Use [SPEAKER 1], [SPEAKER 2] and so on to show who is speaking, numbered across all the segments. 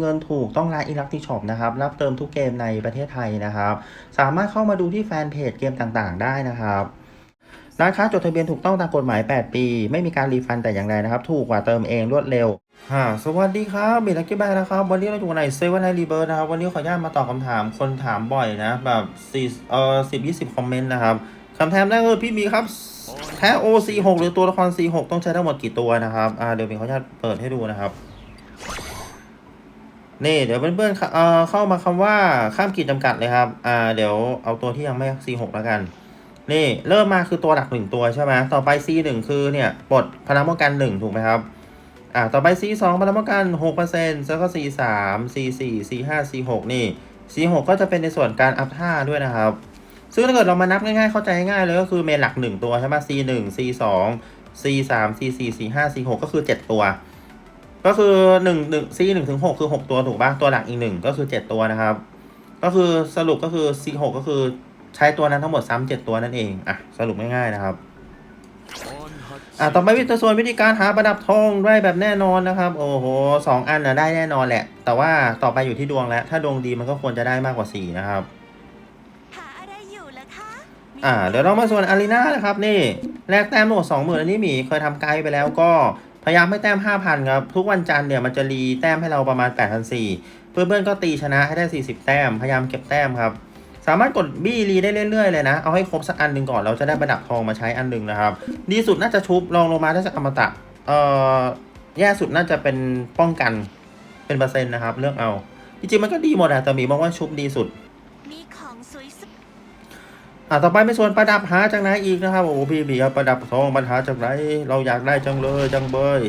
[SPEAKER 1] เงินถูกต้องร้านอิลักติช็อปนะครับ รับเติมทุกเกมในประเทศไทยนะครับ สามารถเข้ามาดูที่แฟนเพจเกมต่างๆ ได้นะครับร้านค้าจดทะเบียนถูกต้องตามกฎหมาย 8 ปี ไม่มีการรีฟันแต่อย่างใดนะครับ ถูกกว่าเติมเองรวดเร็วฮ่าสวัสดีครับเบลลักกี้แบงนะครับ วันนี้เราอยู่ในเซเว่นไนรีเบิร์นะครับ วันนี้ขออนุญาตมาตอบคำถามคนถามบ่อยนะ แบบ4เอ่อ10 20คอมเมนต์นะครับคำถามแรกคือพี่มีครับ แท้ OC6 หกหรือตัวละคร C6 ต้องใช้ทั้งหมดกี่ตัวนะครับ อ่าเดี๋ยวมีขออนุญาตเปิดให้ดูนะครับ นี่เดี๋ยวเพื่อนๆเข้าเอ่อเข้ามาคำว่าข้ามขีดจำกัดเลยครับอ่าเดี๋ยวเอาตัวที่ยังไม่ C6 แล้วกัน นี่เริ่มมาคือตัวหลักหนึ่งตัวใช่ไหมต่อไป C1 คือเนี่ยปลดพลังป้องกันหนึ่งถูกไหมครับอ่าต่อไป C2 พลังป้องกัน6%แล้วก็ C3 C4 C5 C6 นี่ C6 ก็จะเป็นในส่วนการอัพท่าด้วยนะครับ ซึ่งถ้าเกิดเรามานับง่ายๆเข้าใจง่ายเลยก็คือเมนหลัก1ตัวใช่ไหม C1 C2 C3 C4 C5 C6 ก็คือ7ตัว ก็คือ1 1 C 1ถึง6คือ6ตัวถูกป่ะตัวหลักอีก1ก็คือ7ตัวนะครับ ก็คือสรุปก็คือ C6 ก็คือใช้ตัวนั้นทั้งหมดซ้ำ7ตัวนั่นเองอะสรุปง่ายๆนะครับอะต่อไปวิธีส่วนวิธีการหาประดับทองได้แบบแน่นอนนะครับ โอ้โหสองอันนะได้แน่นอนแหละ แต่ว่าต่อไปอยู่ที่ดวงแล้ว ถ้าดวงดีมันก็ควรจะได้มากกว่า4นะครับ
[SPEAKER 2] หาอะไรอยู่ล่ะคะ
[SPEAKER 1] อ่าเดี๋ยวเรามาส่วนอารีนานะครับนี่แลกแต้มโหมดสองหมื่นอันนี้หมีเคยทำไกด์ไปแล้วก็ พยายามให้แต้มห้าพันครับ ทุกวันจันทร์เนี่ยมันจะรีแต้มให้เราประมาณ8ปดพันสี่เพื่อนๆก็ตีชนะให้ได้ 40 แต้ม พยายามเก็บแต้มครับ สามารถกดบี้รีได้เรื่อยๆเลยนะ เอาให้ครบสักอันหนึ่งก่อน เราจะได้ประดับทองมาใช้อันหนึ่งนะครับ ดีสุดน่าจะชุบลองลงมาได้สักอมตะ เอ่อ แย่สุดน่าจะเป็นป้องกัน เป็นเปอร์เซ็นต์นะครับ เลือกเอา จริงๆมันก็ดีหมดอะแต่หมีมองว่าชุบดีสุด
[SPEAKER 2] อ่า
[SPEAKER 1] ต่อไปเป็นส่วนประดับหาจากไหนอีกนะครับ โอ้โหพี่บีครับประดับทองปัญหาจากไหนเราอยากได้จังเลยจังเบย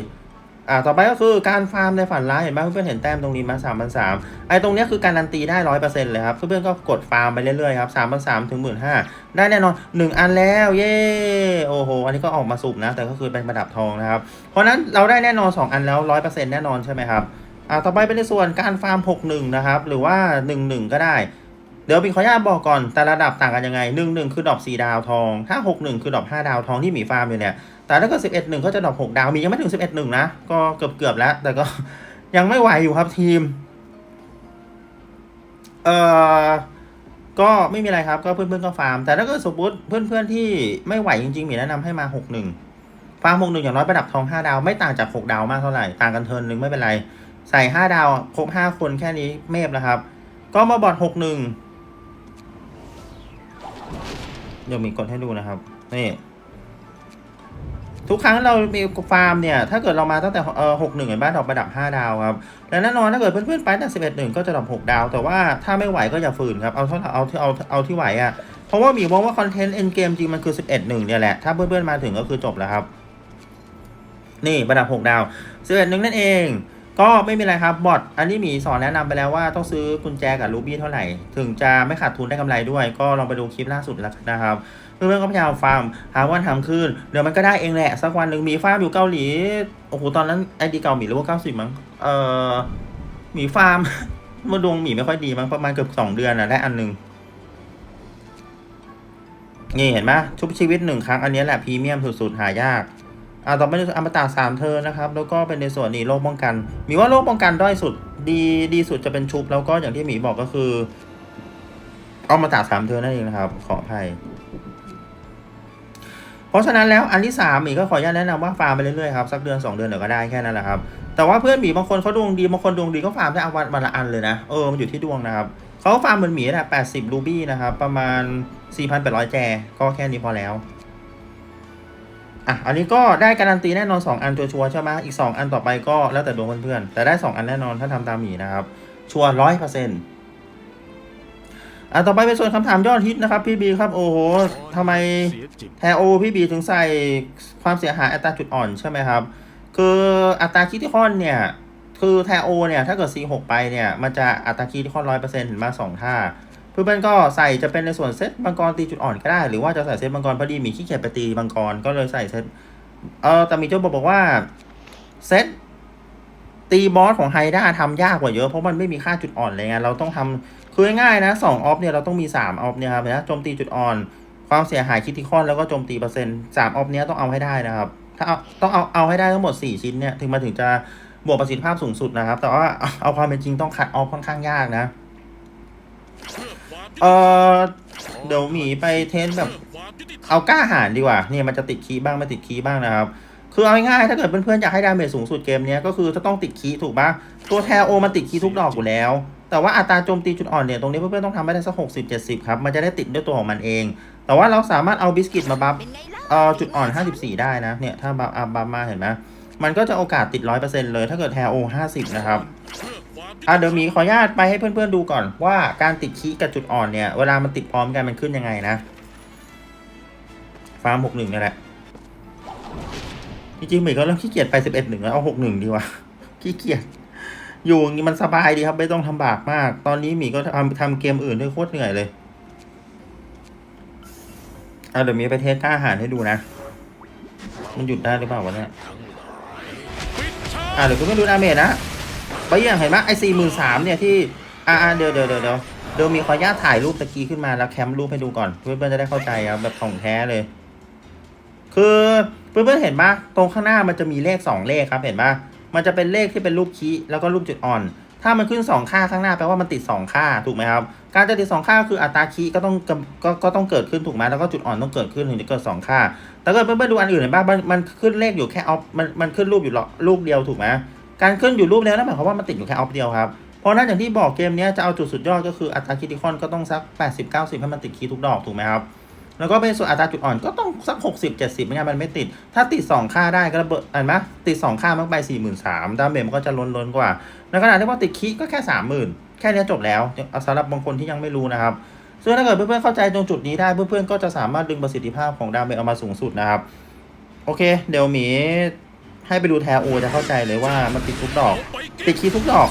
[SPEAKER 1] อ่าต่อไปก็คือการฟาร์มในฝันร้ายเห็นไหมเพื่อนๆเห็นแต้มตรงนี้มาสามพันสามไอ้ตรงนี้คือการันตีได้ร้อยเปอร์เซ็นต์เลยครับเพื่อนๆก็กดฟาร์มไปเรื่อยๆครับสามพันสามถึงหมื่นห้าได้แน่นอนหนึ่งอันแล้วเย้โอ้โหอันนี้ก็ออกมาสุบนะ แต่ก็คือเป็นประดับทองนะครับเพราะนั้นเราได้แน่นอนสองอันแล้วร้อยเปอร์เซ็นต์แน่นอนใช่ไหมครับอ่าต่อไปเป็นในส่วนการฟาร์มหกหนึ่งนะครับหรือว่าหนึ่งหนึ่งก็ได้ ดี๋ยวพี่ขออนุญาตบอกก่อนแต่ระดับต่างกันยังไงหนึ่งหนึ่งคือดอกสี่ดาวทองถ้าหกหนึ่งคือดอกห้าดาวทองที่หมีฟาร์มอยู่เนี่ยแต่ถ้าเกิดสิบเอ็ดหนึ่งก็จะดอกหกดาวมียังไม่ถึงสิบเอ็ดหนึ่งนะก็เกือบเกือบแล้ว แต่ก็ยังไม่ไหวอยู่ครับทีมเอ่อก็ไม่มีอะไรครับก็เพื่อนๆก็ฟาร์ม แต่ถ้าเกิดสมมติเพื่อนๆที่ไม่ไหวจริงๆหมีแนะนำให้มาหกหนึ่งฟาร์มหกหนึ่งอย่างน้อยประดับทองห้าดาวไม่ต่างจากหกดาวมากเท่าไหร่ต่างกันเทินหนึ่งไม่เป็นไร ใส่ห้าดาวครบห้าคนแค่นี้เมฟแล้วครับ ก็มาบอดหกหนึ่ง เดี๋ยวมีกดให้ดูนะครับ นี่ ทุกครั้งเรามีฟาร์มเนี่ย ถ้าเกิดเรามาตั้งแต่เออหกหนึ่งเห็นบ้านดอกประดับห้าดาวครับและแน่นอนถ้าเกิดเพื่อนๆไปตั้งสิบเอ็ดหนึ่งก็จะดอกหกดาว แต่ว่าถ้าไม่ไหวก็อย่าฝืนครับ เอาเท่าเอาที่เอาเอาที่ไหวอะ่ะ เพราะว่ามีมองว่าคอนเทนต์เอ็นเกมจริงมันคือสิบเอ็ดหนึ่งเนี่ยแหละ ถ้าเพื่อนๆมาถึงก็คือจบแล้วครับ นี่ประดับหกดาวสิบเอ็ดหนึ่งนั่นเอง ก็ไม่มีอะไรครับบอทอันนี้มีสอนแนะนำไปแล้วว่าต้องซื้อกุญแจกับรูบี้เท่าไหร่ ถึงจะไม่ขาดทุนได้กำไรด้วย ก็ลองไปดูคลิปล่าสุดแล้วนะครับเพื่อนๆก็พยายามฟาร์มหาวันทำคืนเดี๋ยวมันก็ได้เองแหละ สักวันหนึ่งมีฟาร์มอยู่เกาหลี โอ้โห ตอนนั้นไอดีเก่าหมีหรือว่าเก้าสิบมั้งเอ่อหมีฟาร์มมาดวงหมีไม่ค่อยดีมั้งประมาณเกือบสองเดือนนะได้อันหนึ่งนี่เห็นไหมชุบชีวิตหนึ่งครั้งอันนี้แหละพรีเมียมสุดๆหายาก อ่าต่อไปในส่วนอมตะสามเธอนะครับ แล้วก็เป็นในส่วนนี้โรคป้องกัน มีว่าโรคป้องกันด้อยสุดดีดีสุดจะเป็นชุบ แล้วก็อย่างที่หมีบอกก็คือเอามาตาสามเธอนั่นเองนะครับ ขออภัยเพราะฉะนั้นแล้วอันที่สามหมีก็ขออนุญาตแนะนำว่าฟาร์มไปเรื่อยๆครับสักเดือนสองเดือนเดี๋ยวก็ได้แค่นั้นแหละครับ แต่ว่าเพื่อนหมีบางคนเขาดวงดีบางคนดวงดีก็ฟาร์มได้เอาวันวันละอันเลยนะเออมันอยู่ที่ดวงนะครับเขาฟาร์มเหมือนหมีแหละแปดสิบรูบี้นะครับประมาณสี่พันแปดร้อยแจก็แค่นี้พอแล้ว อะ อันนี้ก็ได้การันตีแน่นอน 2 อันชัวร์ๆใช่ไหมอีก 2 อันต่อไปก็แล้วแต่ดวงเพื่อนๆ แต่ได้ 2 อันแน่นอนถ้าทำตามหมีนะครับ ชัวร้อยเปอร์เซ็นต์อะต่อไปเป็นส่วนคำถามยอดฮิตนะครับพี่บีครับโอ้โหทำไมแทโอพี่บีถึงใส่ความเสียหายอัตราจุดอ่อนใช่ไหมครับ คืออัตราคิดที่คอนเนี่ย คือแทโอเนี่ยถ้าเกิด C6 ไปเนี่ยมันจะอัตราคิดที่คอนร้อยเปอร์เซ็นต์ถึงมาสองท่า เพื่อนๆก็ใส่จะเป็นในส่วนเซตมังกรตีจุดอ่อนก็ได้ หรือว่าจะใส่เซตมังกรพอดีมีขี้เกียจไปตีมังกรก็เลยใส่เซตเออแต่มีเจ้าบอกบอกว่าเซตตีบอสของไฮด้าทำยากกว่าเยอะเพราะมันไม่มีค่าจุดอ่อนเลยไงเราต้องทำคือง่ายๆนะสองออฟเนี่ยเราต้องมีสามออฟเนี่ยครับนะโจมตีจุดอ่อน ความเสียหายคิดที่คอนแล้วก็โจมตีเปอร์เซ็นต์สามออฟเนี้ยต้องเอาให้ได้นะครับ ถ้าเอาต้องเอาเอาให้ได้ทั้งหมดสี่ชิ้นเนี่ยถึงมาถึงจะบวกประสิทธิภาพสูงสุดนะครับ แต่ว่าเอาเอาความเป็นจริงต้องคัดออฟค่อนข้างยากนะ เออเดี๋ยวหมีไปเทสแบบเอากล้าหารดีกว่าเนี่ยมันจะติดคีย์บ้างไม่ติดคีย์บ้างนะครับคือเอาง่ายๆถ้าเกิดเพื่อนๆอยากให้ดาเมจสูงสุดเกมนี้ก็คือจะต้องติดคีย์ถูกปะตัวแทโอมันติดคีย์ทุกดอกอยู่แล้ว แต่ว่าอัตราโจมตีจุดอ่อนเนี่ยตรงนี้เพื่อนๆต้องทำให้ได้สักหกสิบเจ็ดสิบครับมันจะได้ติดด้วยตัวของมันเอง แต่ว่าเราสามารถเอาบิสกิตมาบัฟ
[SPEAKER 2] เป็นไงล่ะ
[SPEAKER 1] เอ่อจุดอ่อน 54 ได้นะเนี่ยถ้าบัฟอัพบัฟมาเห็นไหมมันก็จะโอกาสติด100%เลย ถ้าเกิดแทโอ50 นะครับ อะเดี๋ยวมีขออนุญาตไปให้เพื่อนๆดูก่อนว่าการติดคีกับจุดอ่อนเนี่ย เวลามันติดพร้อมกันมันขึ้นยังไงนะ ฟาร์ม61นี่แหละ จริงๆหมีก็เริ่มขี้เกียจไป11หนึ่งแล้วเอา61ดีกว่าขี้เกียจอยู่อย่างนี้มันสบายดีครับ ไม่ต้องทำบากมาก ตอนนี้หมีก็ทำทำเกมอื่นด้วยโคตรเหนื่อยเลยอะเดี๋ยวมีไปเทสค่าอาหารให้ดูนะ มันหยุดได้หรือเปล่าวะเนี่ยอะเดี๋ยวคุณไปดูดาเมจนะ ไปอย่างเห็นไหมไอ้สี่หมื่นสามเนี่ยที่อ่าเดี๋ยวเดี๋ยวเดี๋ยวเดี๋ยวเดี๋ยวมีขออนุญาตถ่ายรูปตะกี้ขึ้นมาแล้วแคมรูปให้ดูก่อนเพื่อนๆจะได้เข้าใจครับแบบของแท้เลย คือเพื่อนๆเห็นปะตรงข้างหน้ามันจะมีเลขสองเลขครับเห็นปะมันจะเป็นเลขที่เป็นรูปคีย์แล้วก็รูปจุดอ่อน ถ้ามันขึ้นสองค่าข้างหน้าแปลว่ามันติดสองค่าถูกไหมครับ การจะติดสองค่าคืออัตราคีก็ต้องกำก็ก็ต้องเกิดขึ้นถูกไหมแล้วก็จุดอ่อนต้องเกิดขึ้นถึงจะเกิดสองค่า แต่ก็เพื่อนๆดูอันอื่นเห็นปะมันมันขึ้นเลขอยู่แค่ออฟมันมันขึ้นรูปอยู่รูปเดียวถูกไหม การขึ้นอยู่รูปเดียวนั่นหมายความว่ามันติดอยู่แค่ออฟเดียวครับ เพราะนั้นอย่างที่บอกเกมนี้จะเอาจุดสุดยอดก็คืออัตราคิติคอนก็ต้องสัก 80 90 ให้มันติดคีทุกดอกถูกไหมครับ แล้วก็เป็นส่วนอัตราจุดอ่อนก็ต้องสัก 60 70ไม่งั้นมันไม่ติด ถ้าติด 2 ค่าได้ก็ระเบิดเห็นไหมติด 2 ค่ามันไป 43,000ดาเมจมันก็จะล้นล้นกว่าในขณะที่ว่าติดคีก็แค่ 30,000 แค่นี้จบแล้วสำหรับบางคนที่ยังไม่รู้นะครับซึ่งถ้าเกิดเพื่อนๆเข้าใจตรงจุดนี้ได้เพื่อนๆก็จะสามารถดึงประสิทธิภาพของดาเมจออกมาสูงสุดนะครับ โอเค เดี๋ยวหมี ให้ไปดูแทโอจะเข้าใจเลยว่ามันติดทุกดอก ติดคีย์ทุกดอก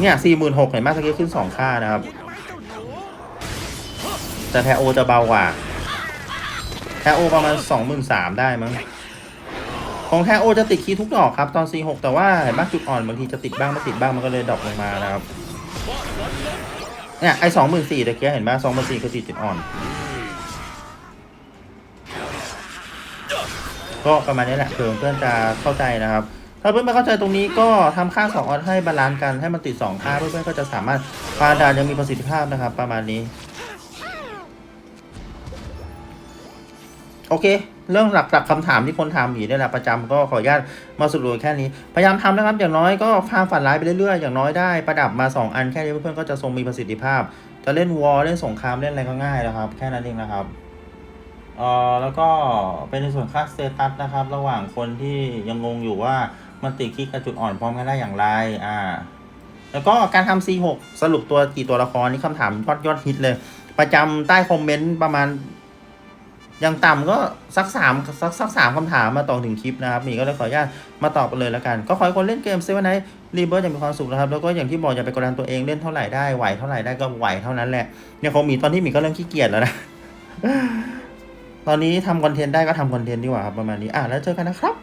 [SPEAKER 1] เนี่ยสี่หมื่นหกเห็นไหมตะกี้ขึ้นสองค่านะครับ แต่แทโอจะเบากว่า แทโอประมาณสองหมื่นสามได้มั้ง ของแทโอจะติดคีย์ทุกดอกครับ ตอน C6 แต่ว่าเห็นไหมจุดอ่อนบางทีจะติดบ้างไม่ติดบ้างมันก็เลยดรอปลงมานะครับ เนี่ยไอสองหมื่นสี่ตะกี้เห็นไหมสองหมื่นสี่คือติดจุดอ่อน ก็ประมาณนี้แหละเผื่อเพื่อนจะเข้าใจนะครับ ถ้าเพื่อนไม่เข้าใจตรงนี้ก็ทำค่า2ออดให้บาลานซ์กันให้มันติด 2 ค่าเพื่อนๆก็จะสามารถปาดานยังมีประสิทธิภาพนะครับ ประมาณนี้โอเค เรื่องหลักๆคำถามที่คนถามอยู่นี่แหละประจำก็ขออนุญาตมาสรุปแค่นี้ พยายามทำนะครับ อย่างน้อยก็ฟาร์มฝันร้ายไปเรื่อยๆ อย่างน้อยได้ประดับมา 2 อันแค่นี้เพื่อนๆก็จะทรงมีประสิทธิภาพ จะเล่นวอลเล่นสงครามเล่นอะไรก็ง่ายแล้วครับ แค่นั้นเองนะครับ เอ่อแล้วก็เป็นในส่วนค่าสเตตัสนะครับ ระหว่างคนที่ยังงงอยู่ว่ามันติดคลิกกับจุดอ่อนพร้อมกันได้อย่างไรอ่าแล้วก็การทำ C6 สรุปตัวกี่ตัวละครนี่คำถามยอดยอดฮิตเลย ประจำใต้คอมเมนต์ประมาณอย่างต่ำก็สักสามสักสักสามคำถามมาตอบถึงคลิปนะครับมีก็เลยขออนุญาตมาตอบกันเลยแล้วกัน ก็ขอให้คนเล่นเกมเซเว่นไนท์รีเบิร์อย่างมีความสุขนะครับ แล้วก็อย่างที่บอกอย่าไปกดดันตัวเองเล่นเท่าไหร่ได้ไหวเท่าไหร่ได้ก็ไหวเท่านั้นแหละเนี่ยของมีตอนนี้หมีก็เริ่มขี้เกียจแล้วนะ ตอนนี้ทำคอนเทนต์ได้ก็ทำคอนเทนต์ดีกว่าครับประมาณนี้อะแล้วเจอกันนะครับ